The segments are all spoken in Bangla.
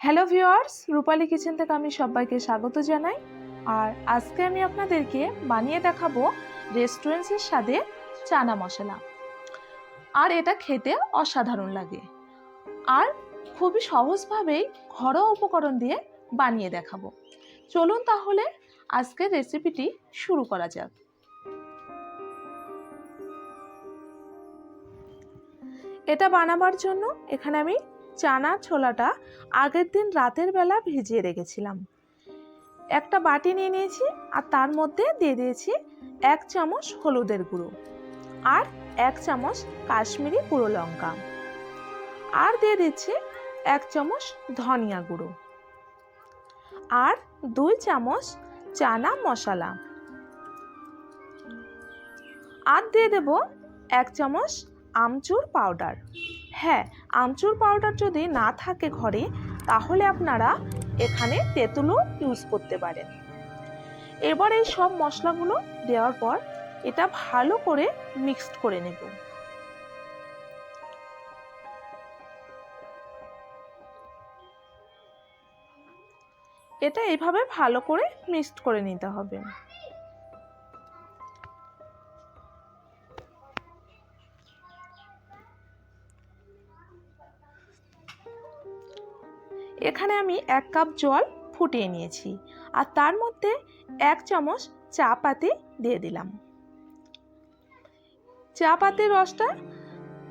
হ্যালো ভিউয়ার্স রূপালী কিচেন থেকে আমি সবাইকে স্বাগত জানাই। আর আজকে আমি আপনাদেরকে বানিয়ে দেখাবো রেস্টুরেন্টসের স্বাদে চানা মশলা। আর এটা খেতে অসাধারণ লাগে। আর খুবই সহজভাবেই ঘরোয়া উপকরণ দিয়ে বানিয়ে দেখাবো। চলুন তাহলে আজকের রেসিপিটি শুরু করা যাক। এটা বানাবার জন্য এখানে আমি চানা ছোলাটা আগের দিন রাতের বেলা ভিজিয়ে রেখেছিলাম। একটা বাটি নিয়ে নিয়েছি আর তার মধ্যে দিয়ে দিয়েছি এক চামচ হলুদের গুঁড়ো আর এক চামচ কাশ্মীরি গুঁড়ো লঙ্কা আর দিয়ে দিচ্ছি এক চামচ ধনিয়া গুঁড়ো আর দুই চামচ চানা মশলা আর দিয়ে দেব এক চামচ আমচুর পাউডার। হ্যাঁ আমচুর পাউডার যদি না থাকে ঘরে, তাহলে আপনারা এখানে তেঁতুলও ইউজ করতে পারেন। এবার এই সব মশলাগুলো দেওয়ার পর এটা ভালো করে মিক্সড করে নেব। এটা এইভাবে ভালো করে মিক্সড করে নিতে হবে। এখানে আমি এক কাপ জল ফুটিয়ে নিয়েছি আর তার মধ্যে এক চামচ চা পাতি দিয়ে দিলাম। চা পাতির রসটা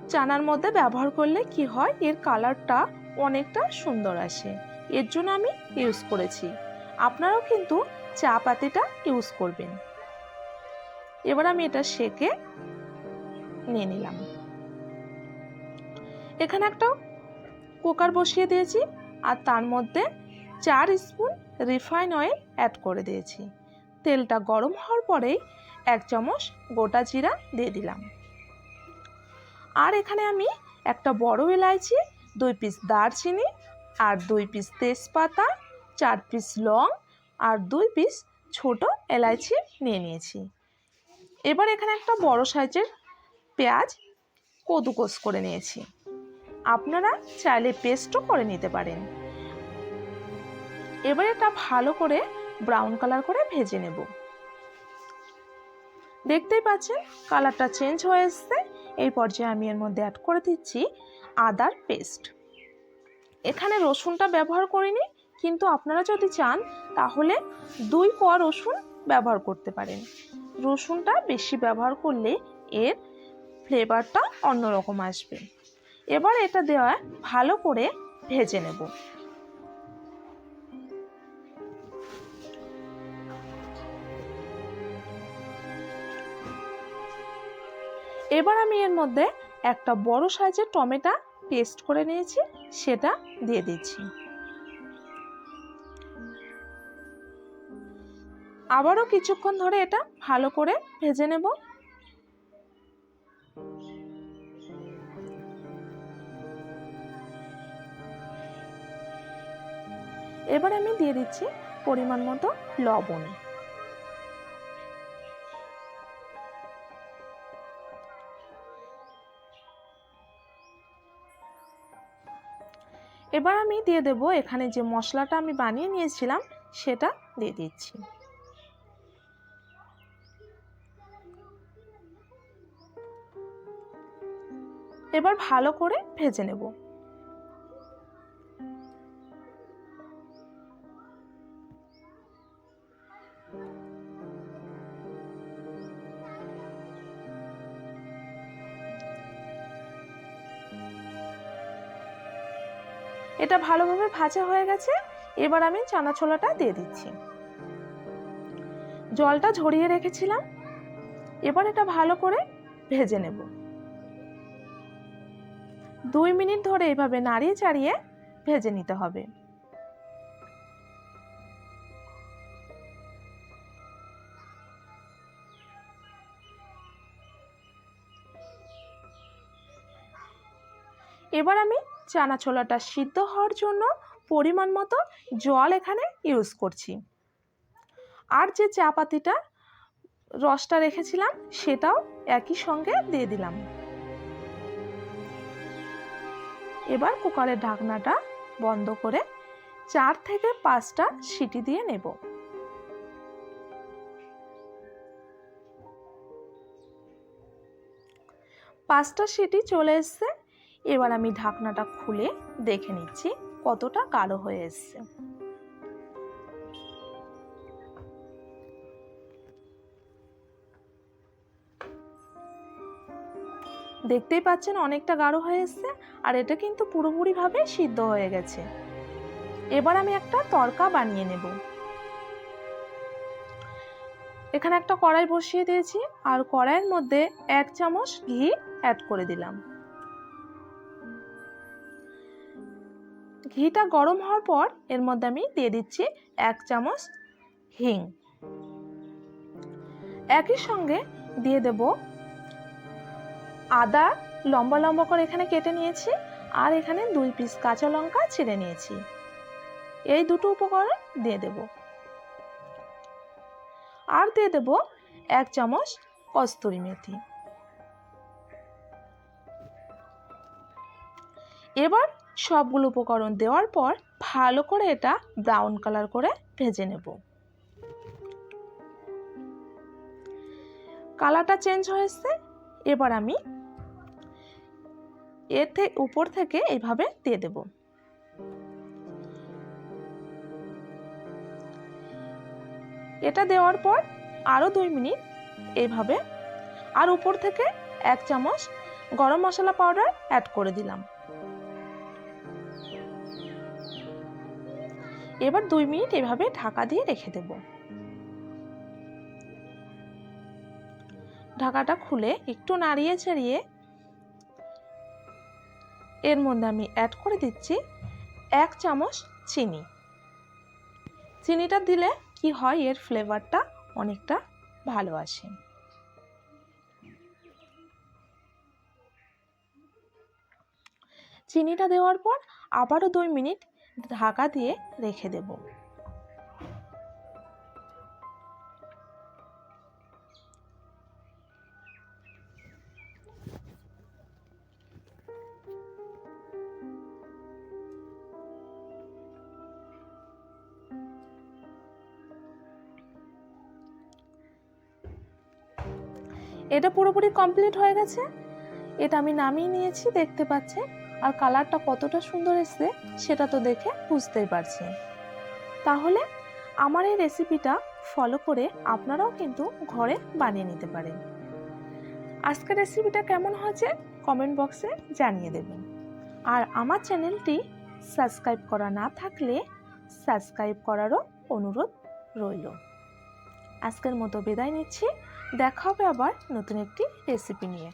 চানার মধ্যে ব্যবহার করলে কি হয়? এর কালারটা অনেকটা সুন্দর আসে। এর জন্য আমি ইউজ করেছি। আপনারাও কিন্তু চা পাতিটা ইউজ করবেন। এবার আমি এটা সেকে নিয়ে নিলাম। এখানে একটা কুকার বসিয়ে দিয়েছি। আর তার মধ্যে চার স্পুন রিফাইন অয়েল অ্যাড করে দিয়েছি। তেলটা গরম হওয়ার পরেই এক চামচ গোটা জিরা দিয়ে দিলাম। আর এখানে আমি একটা বড় এলাইচি দুই পিস দারচিনি আর দুই পিস তেজপাতা, চার পিস লং আর দুই পিস ছোট এলাইচি নিয়ে নিয়েছি। এবার এখানে একটা বড় সাইজের পেঁয়াজ কদুকস করে নিয়েছি। আপনারা চাইলে পেস্টও করে নিতে পারেন। এবার এটা ভালো করে ব্রাউন কালার করে ভেজে নেব। দেখতেই পাচ্ছেন কালারটা চেঞ্জ হয়ে এসছে। এই পর্যায়ে আমি এর মধ্যে অ্যাড করে দিচ্ছি আদার পেস্ট এখানে রসুনটা ব্যবহার করিনি, কিন্তু আপনারা যদি চান, তাহলে দুই কোয়া রসুন ব্যবহার করতে পারেন। রসুনটা বেশি ব্যবহার করলে এর ফ্লেভারটা অন্যরকম আসবে। এবার এটা দেওয়া ভালো করে ভেজে নেব। এবার আমি এর মধ্যে একটা বড় সাইজের টমেটো পেস্ট করে নিয়েছি, সেটা দিয়ে দিচ্ছি। আবারও কিছুক্ষণ ধরে এটা ভালো করে ভেজে নেব। এবার আমি দিয়ে দিচ্ছি পরিমাণ মতো লবণ। এবার আমি দিয়ে দেব এখানে যে মশলাটা আমি বানিয়ে নিয়েছিলাম, সেটা দিয়ে দিচ্ছি। এবার ভালো করে ভেজে নেব। এটা ভালোভাবে ভাজা হয়ে গেছে। এবার আমি চানা ছোলাটা দিয়ে দিচ্ছি। জলটা ঝরিয়ে রেখেছিলাম। এবার এটা ভালো করে ভেজে নেব। দুই মিনিট ধরে এভাবে নাড়িয়ে চাড়িয়ে ভেজে নিতে হবে। এবার আমি চানা ছোলাটা সিদ্ধ হওয়ার জন্য পরিমাণ মতো জল এখানে ইউজ করছি। আর যে চা পাতিটা রসটা রেখেছিলাম, সেটাও একই সঙ্গে দিয়ে দিলাম। এবার কুকারের ঢাকনাটা বন্ধ করে চার থেকে পাঁচটা সিটি দিয়ে নেব। পাঁচটা সিটি চলে এসছে। এবার আমি ঢাকনাটা খুলে দেখে নিচ্ছি কতটা গাঢ় হয়ে এসছে। দেখতেই পাচ্ছেন অনেকটা গাঢ় হয়ে এসছে, আর এটা কিন্তু পুরোপুরিভাবে সিদ্ধ হয়ে গেছে। এবার আমি একটা তরকা বানিয়ে নেব। এখানে একটা কড়াই বসিয়ে দিয়েছি, আর কড়াইয়ের মধ্যে এক চামচ ঘি অ্যাড করে দিলাম। ঘিটা গরম হওয়ার পর এর মধ্যে আমি দিয়ে দিচ্ছি এক চামচ হিং। একই সঙ্গে দিয়ে দেব আদা, লম্বা লম্বা করে এখানে কেটে নিয়েছি আর এখানে দুই পিস কাঁচা লঙ্কা ছিঁড়ে নিয়েছি। এই দুটো উপকরণ দিয়ে দেব। আর দিয়ে দেব এক চামচ কস্তুরি মেথি। এবার সবগুলো উপকরণ দেওয়ার পর ভালো করে এটা ব্রাউন কালার করে ভেজে নেব। কালারটা চেঞ্জ হয়েছে, এবার আমি এর থেকে উপর থেকে এইভাবে দিয়ে দেব। এটা দেওয়ার পর আরও দুই মিনিট এইভাবে আর উপর থেকে এক চামচ গরম মশলা পাউডার অ্যাড করে দিলাম। এবার দুই মিনিট এভাবে ঢাকা দিয়ে রেখে দেব। ঢাকাটা খুলে একটু নাড়িয়ে ছাড়িয়ে এর মধ্যে আমি অ্যাড করে দিচ্ছি এক চামচ চিনি। চিনিটা দিলে কি হয়, এর ফ্লেভারটা অনেকটা ভালো আসে। চিনিটা দেওয়ার পর আবারও দুই মিনিট ঢাকা দিয়ে রেখে দেব। এটা পুরোপুরি কমপ্লিট হয়ে গেছে। এটা আমি নামিয়ে নিয়েছি, দেখতে পাচ্ছেন? আর কালারটা কতটা সুন্দর এসছে সেটা তো দেখে বুঝতেই পারছি। তাহলে আমার এই রেসিপিটা ফলো করে আপনারাও কিন্তু ঘরে বানিয়ে নিতে পারেন। আজকের রেসিপিটা কেমন হয়েছে কমেন্ট বক্সে জানিয়ে দেবেন। আর আমার চ্যানেলটি সাবস্ক্রাইব করা না থাকলে সাবস্ক্রাইব করারও অনুরোধ রইল। আজকের মতো বিদায় নিচ্ছি। দেখা হবে আবার নতুন একটি রেসিপি নিয়ে।